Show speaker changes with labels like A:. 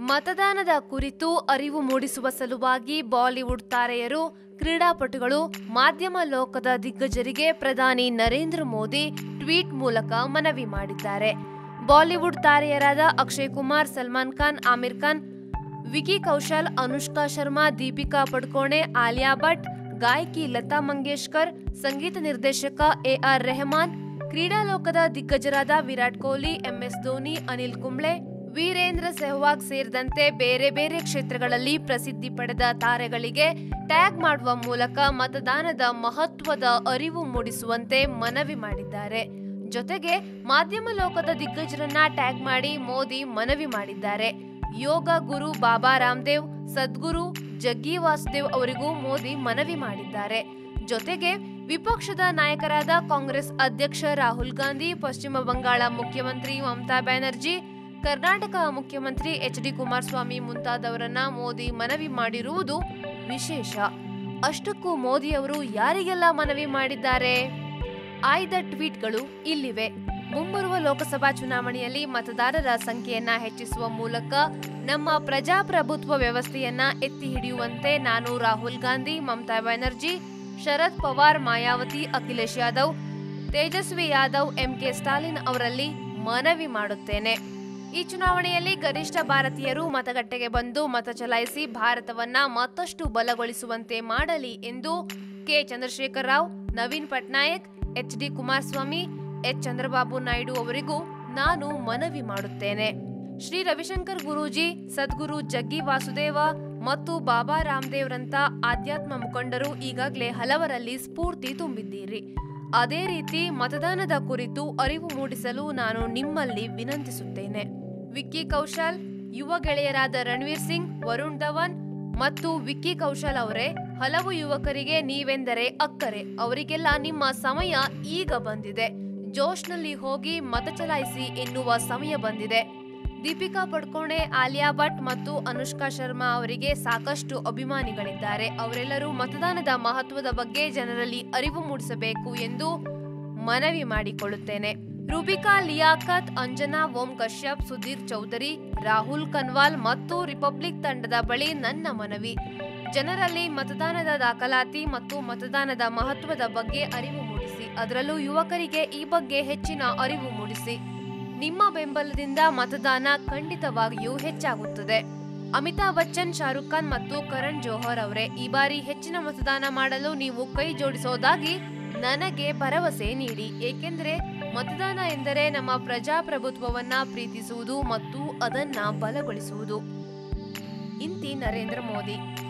A: ಮತದಾನದ ಕುರಿತು ಅರಿವು ಮೂಡಿಸುವ ಸಲುವಾಗಿ ಬಾಲಿವುಡ್ ತಾರೆಯರು, ಕ್ರೀಡಾಪಟುಗಳು, ಮಾಧ್ಯಮ ಲೋಕದ ದಿಗ್ಗಜರಿಗೆ ಪ್ರಧಾನಿ ನರೇಂದ್ರ ಮೋದಿ ಟ್ವೀಟ್ ಮೂಲಕ ಮನವಿ ಮಾಡಿದ್ದಾರೆ. ಬಾಲಿವುಡ್ ತಾರೆಯರಾದ ಅಕ್ಷಯ್ ಕುಮಾರ್, ಸಲ್ಮಾನ್ ಖಾನ್, ಆಮಿರ್ ಖಾನ್, ವಿಕಿ ಕೌಶಲ್, ಅನುಷ್ಕಾ ಶರ್ಮಾ, ದೀಪಿಕಾ ಪಡುಕೋಣೆ, ಆಲಿಯಾ ಭಟ್, ಗಾಯಕಿ ಲತಾ ಮಂಗೇಶ್ಕರ್, ಸಂಗೀತ ನಿರ್ದೇಶಕ ಎ ಆರ್ ರೆಹಮಾನ್, ಕ್ರೀಡಾ ಲೋಕದ ದಿಗ್ಗಜರಾದ ವಿರಾಟ್ ಕೊಹ್ಲಿ ಎಂಎಸ್ ಧೋನಿ, ಅನಿಲ್ ಕುಂಬ್ಳೆ ವೀರೇಂದ್ರ ಸೆಹ್ವಾಗ್ ಸೇರಿದಂತೆ ಬೇರೆ ಬೇರೆ ಕ್ಷೇತ್ರಗಳಲ್ಲಿ ಪ್ರಸಿದ್ಧಿ ಪಡೆದ ತಾರೆಗಳಿಗೆ ಟ್ಯಾಗ್ ಮಾಡುವ ಮೂಲಕ ಮತದಾನದ ಮಹತ್ವದ ಅರಿವು ಮೂಡಿಸುವಂತೆ ಮನವಿ ಮಾಡಿದ್ದಾರೆ. ಜೊತೆಗೆ ಮಾಧ್ಯಮ ಲೋಕದ ದಿಗ್ಗಜರನ್ನ ಟ್ಯಾಗ್ ಮಾಡಿ ಮೋದಿ ಮನವಿ ಮಾಡಿದ್ದಾರೆ. ಯೋಗ ಗುರು ಬಾಬಾ ರಾಮದೇವ್, ಸದ್ಗುರು ಜಗ್ಗಿ ವಾಸುದೇವ್ ಅವರಿಗೂ ಮೋದಿ ಮನವಿ ಮಾಡಿದ್ದಾರೆ. ಜೊತೆಗೆ ವಿಪಕ್ಷದ ನಾಯಕರಾದ ಕಾಂಗ್ರೆಸ್ ಅಧ್ಯಕ್ಷ ರಾಹುಲ್ ಗಾಂಧಿ, ಪಶ್ಚಿಮ ಬಂಗಾಳ ಮುಖ್ಯಮಂತ್ರಿ ಮಮತಾ ಬ್ಯಾನರ್ಜಿ ಕರ್ನಾಟಕ ಮುಖ್ಯಮಂತ್ರಿ ಎಚ್ ಡಿ ಕುಮಾರಸ್ವಾಮಿ ಮುಂತಾದವರನ್ನ ಮೋದಿ ಮನವಿ ಮಾಡಿರುವುದು ವಿಶೇಷ. ಅಷ್ಟಕ್ಕೂ ಮೋದಿ ಅವರು ಯಾರಿಗೆಲ್ಲ ಮನವಿ ಮಾಡಿದ್ದಾರೆ? ಆಯ್ದ ಟ್ವೀಟ್ಗಳು ಇಲ್ಲಿವೆ. ಮುಂಬರುವ ಲೋಕಸಭಾ ಚುನಾವಣೆಯಲ್ಲಿ ಮತದಾರರ ಸಂಖ್ಯೆಯನ್ನ ಹೆಚ್ಚಿಸುವ ಮೂಲಕ ನಮ್ಮ ಪ್ರಜಾಪ್ರಭುತ್ವ ವ್ಯವಸ್ಥೆಯನ್ನ ಎತ್ತಿ ಹಿಡಿಯುವಂತೆ ನಾನು ರಾಹುಲ್ ಗಾಂಧಿ, ಮಮತಾ ಬ್ಯಾನರ್ಜಿ, ಶರದ್ ಪವಾರ್, ಮಾಯಾವತಿ, ಅಖಿಲೇಶ್ ಯಾದವ್, ತೇಜಸ್ವಿ ಯಾದವ್, ಎಂಕೆ ಸ್ಟಾಲಿನ್ ಅವರಲ್ಲಿ ಮನವಿ ಮಾಡುತ್ತೇನೆ. ಈ ಚುನಾವಣೆಯಲ್ಲಿ ಗರಿಷ್ಠ ಭಾರತೀಯರು ಮತಗಟ್ಟೆಗೆ ಬಂದು ಮತ ಚಲಾಯಿಸಿ ಭಾರತವನ್ನ ಮತ್ತಷ್ಟು ಬಲಗೊಳಿಸುವಂತೆ ಮಾಡಲಿ ಎಂದು K. Chandrashekar Rao, Naveen Patnaik H D Kumaraswamy, H. Chandrababu Naidu ಅವರಿಗೂ ನಾನು ಮನವಿ ಮಾಡುತ್ತೇನೆ. ಶ್ರೀ ರವಿಶಂಕರ್ ಗುರೂಜಿ, ಸದ್ಗುರು ಜಗ್ಗಿ ವಾಸುದೇವ ಮತ್ತು ಬಾಬಾ ರಾಮದೇವ್ರಂತ ಆಧ್ಯಾತ್ಮ ಮುಖಂಡರು ಈಗಾಗಲೇ ಹಲವರಲ್ಲಿ ಸ್ಫೂರ್ತಿ ತುಂಬಿದ್ದೀರಿ. ಅದೇ ರೀತಿ ಮತದಾನದ ಕುರಿತು ಅರಿವು ಮೂಡಿಸಲು ನಾನು ನಿಮ್ಮಲ್ಲಿ ವಿನಂತಿಸುತ್ತೇನೆ. ವಿಕ್ಕಿ ಕೌಶಲ್, ಯುವ ಗೆಳೆಯರಾದ ರಣವೀರ್ ಸಿಂಗ್, ವರುಣ್ ಧವನ್ ಮತ್ತು ವಿಕ್ಕಿ ಕೌಶಲ್ ಅವರೇ, ಹಲವು ಯುವಕರಿಗೆ ನೀವೆಂದರೆ ಅಕ್ಕರೆ. ಅವರಿಗೆಲ್ಲ ನಿಮ್ಮ ಸಮಯ ಈಗ ಬಂದಿದೆ. ಜೋಶ್ನಲ್ಲಿ ಹೋಗಿ ಮತ ಚಲಾಯಿಸಿ ಎನ್ನುವ ಸಮಯ ಬಂದಿದೆ. ದೀಪಿಕಾ ಪಡ್ಕೋಣೆ, ಆಲಿಯಾ ಭಟ್ ಮತ್ತು ಅನುಷ್ಕಾ ಶರ್ಮಾ ಅವರಿಗೆ ಸಾಕಷ್ಟು ಅಭಿಮಾನಿಗಳಿದ್ದಾರೆ. ಅವರೆಲ್ಲರೂ ಮತದಾನದ ಮಹತ್ವದ ಬಗ್ಗೆ ಜನರಲ್ಲಿ ಅರಿವು ಮೂಡಿಸಬೇಕು ಎಂದು ಮನವಿ ಮಾಡಿಕೊಳ್ಳುತ್ತೇನೆ. ರೂಬಿಕಾ ಲಿಯಾಕತ್ ಅಂಜನಾ, ಓಂ ಕಶ್ಯಪ್, ಸುಧೀರ್ ಚೌಧರಿ, ರಾಹುಲ್ ಕನ್ವಾಲ್ ಮತ್ತು ರಿಪಬ್ಲಿಕ್ ತಂಡದ ಬಳಿ ನನ್ನ ಮನವಿ. ಜನರಲ್ಲಿ ಮತದಾನದ ದಾಖಲಾತಿ ಮತ್ತು ಮತದಾನದ ಮಹತ್ವದ ಬಗ್ಗೆ ಅರಿವು ಮೂಡಿಸಿ, ಅದರಲ್ಲೂ ಯುವಕರಿಗೆ ಈ ಬಗ್ಗೆ ಹೆಚ್ಚಿನ ಅರಿವು ಮೂಡಿಸಿ. ನಿಮ್ಮ ಬೆಂಬಲದಿಂದ ಮತದಾನ ಖಂಡಿತವಾಗಿಯೂ ಹೆಚ್ಚಾಗುತ್ತದೆ. ಅಮಿತಾಬ್ ಬಚ್ಚನ್, ಶಾರುಖ್ ಖಾನ್ ಮತ್ತು ಕರಣ್ ಜೋಹರ್ ಅವರೇ, ಈ ಬಾರಿ ಹೆಚ್ಚಿನ ಮತದಾನ ಮಾಡಲು ನೀವು ಕೈ ಜೋಡಿಸೋದಾಗಿ ನನಗೆ ಭರವಸೆ ನೀಡಿ. ಏಕೆಂದರೆ ಮತದಾನ ಎಂದರೆ ನಮ್ಮ ಪ್ರಜಾಪ್ರಭುತ್ವವನ್ನ ಪ್ರೀತಿಸುವುದು ಮತ್ತು ಅದನ್ನ ಬಲಗೊಳಿಸುವುದು. ಇಂತಿ ನರೇಂದ್ರ ಮೋದಿ.